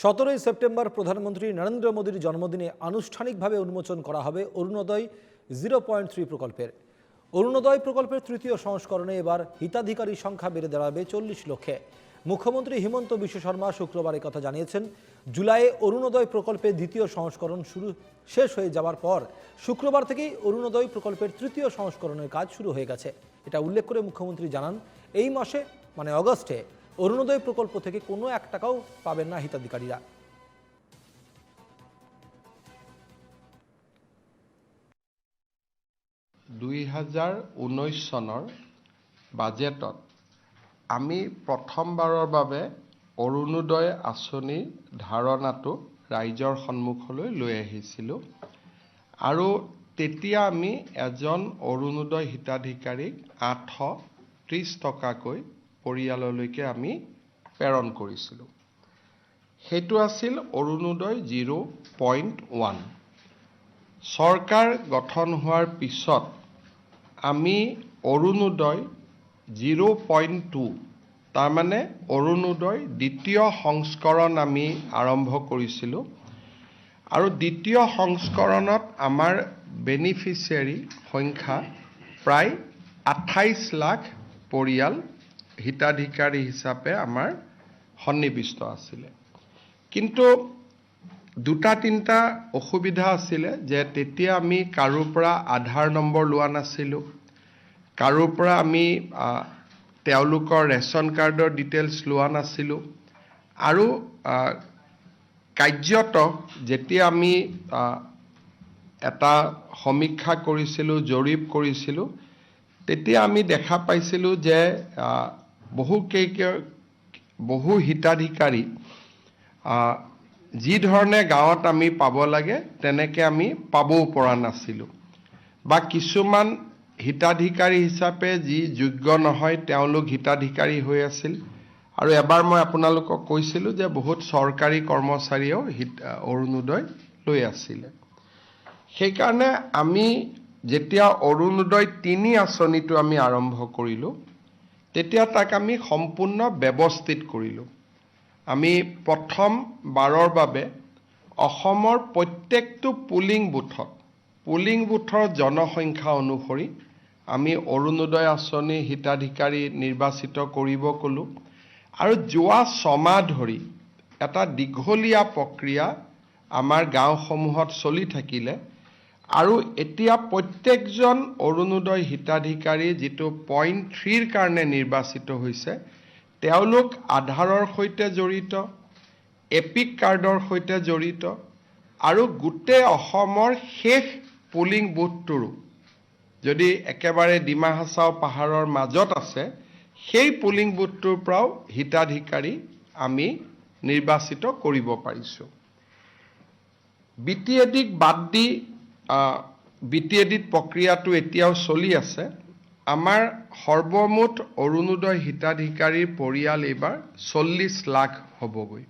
সতেরোই সেপ্টেম্বর প্রধানমন্ত্রী নরেন্দ্র মোদীর জন্মদিনে আনুষ্ঠানিকভাবে উন্মোচন করা হবে অরুণোদয় জিরো পয়েন্ট থ্রি প্রকল্পের। অরুণোদয় প্রকল্পের তৃতীয় সংস্করণে এবার হিতাধিকারী সংখ্যা বেড়ে দাঁড়াবে চল্লিশ লক্ষে। মুখ্যমন্ত্রী হিমন্ত বিশ্ব শর্মা শুক্রবার কথা জানিয়েছেন, জুলাইয়ে অরুণোদয় প্রকল্পের দ্বিতীয় সংস্করণ শুরু শেষ হয়ে যাওয়ার পর শুক্রবার থেকেই অরুণোদয় প্রকল্পের তৃতীয় সংস্করণের কাজ শুরু হয়ে গেছে। এটা উল্লেখ করে মুখ্যমন্ত্রী জানান, এই মাসে মানে অগস্টে অৰুণোদয় প্ৰকল্প থেকে কোনো এক টাকাও পাবেন না হিতাধিকাৰীৰা। দুই হাজাৰ ঊনৈছ চনৰ বাজেটত আমি প্ৰথমবাৰৰ বাবে অৰুণোদয় আঁচনিৰ ধাৰণাটো ৰাইজৰ সন্মুখলৈ লৈ আহিছিলোঁ আৰু তেতিয়া আমি এজন অৰুণোদয় হিতাধিকাৰীক আঠশ ত্ৰিছ টকাকৈ পৰিয়াললৈকে আমি প্ৰেৰণ কৰিছিলোঁ। সেইটো আছিল অৰুণোদয় জিৰ' পইণ্ট ওৱান। চৰকাৰ গঠন হোৱাৰ পিছত আমি অৰুণোদয় জিৰ' পইণ্ট টু তাৰমানে অৰুণোদয় দ্বিতীয় সংস্কৰণ আমি আৰম্ভ কৰিছিলোঁ। আৰু দ্বিতীয় সংস্কৰণত আমাৰ বেনিফিচিয়াৰী সংখ্যা প্ৰায় আঠাইছ লাখ পৰিয়াল হিতাধিকাৰী হিচাপে আমাৰ সন্নিৱিষ্ট আছিলে। কিন্তু দুটা তিনিটা অসুবিধা আছিলে যে তেতিয়া আমি কাৰোৰ পৰা আধাৰ নম্বৰ লোৱা নাছিলোঁ। কাৰোৰ পৰা আমি তেওঁলোকৰ ৰেচন কাৰ্ডৰ ডিটেইলছ লোৱা নাছিলোঁ। আৰু কাৰ্যত যেতিয়া আমি এটা সমীক্ষা কৰিছিলোঁ জৰীপ কৰিছিলোঁ তেতিয়া আমি দেখা পাইছিলোঁ যে আ, বহু হিতাধিকাৰী আ, যি ধৰণে গাঁৱত আমি পাব লাগে তেনেকৈ আমি পাবও পৰা নাছিলোঁ। বা কিছুমান হিতাধিকাৰী হিচাপে যি যোগ্য নহয় তেওঁলোক হিতাধিকাৰী হৈ আছিল। আৰু এবাৰ মই আপোনালোকক কৈছিলোঁ যে বহুত চৰকাৰী কৰ্মচাৰীয়েও হিত অৰুণোদয় লৈ আছিলে। সেইকাৰণে আমি যেতিয়া অৰুণোদয় তিনি আঁচনিটো আমি আৰম্ভ কৰিলোঁ তেতিয়া তাক আমি সম্পূৰ্ণ ব্যৱস্থিত কৰিলোঁ। আমি প্ৰথম বাৰৰ বাবে অসমৰ প্ৰত্যেকটো পুলিং বুথত পুলিং বুথৰ জনসংখ্যা অনুসৰি আমি অৰুণোদয় আঁচনি হিতাধিকাৰী নিৰ্বাচিত কৰিব ক'লোঁ আৰু যোৱা ছমাহ ধৰি এটা দীঘলীয়া প্ৰক্ৰিয়া আমাৰ গাঁওসমূহত চলি থাকিলে। আৰু এতিয়া প্ৰত্যেকজন অৰুণোদয় হিতাধিকাৰী যিটো পইণ্ট থ্ৰীৰ কাৰণে নিৰ্বাচিত হৈছে তেওঁলোক আধাৰৰ সৈতে জড়িত এপিক কাৰ্ডৰ সৈতে জড়িত আৰু গোটেই অসমৰ শেষ পুলিং বুথটোৰো যদি একেবাৰে ডিমা হাছাও পাহাৰৰ মাজত আছে সেই পুলিং বুথটোৰ পৰাও হিতাধিকাৰী আমি নিৰ্বাচিত কৰিব পাৰিছোঁ। বি টি এডিক বাদ দি বি টি এডিত প্ৰক্ৰিয়াটো এতিয়াও চলি আছে। আমাৰ সৰ্বমুঠ অৰুণোদয় হিতাধিকাৰীৰ পৰিয়াল এইবাৰ চল্লিছ লাখ হ'বগৈ।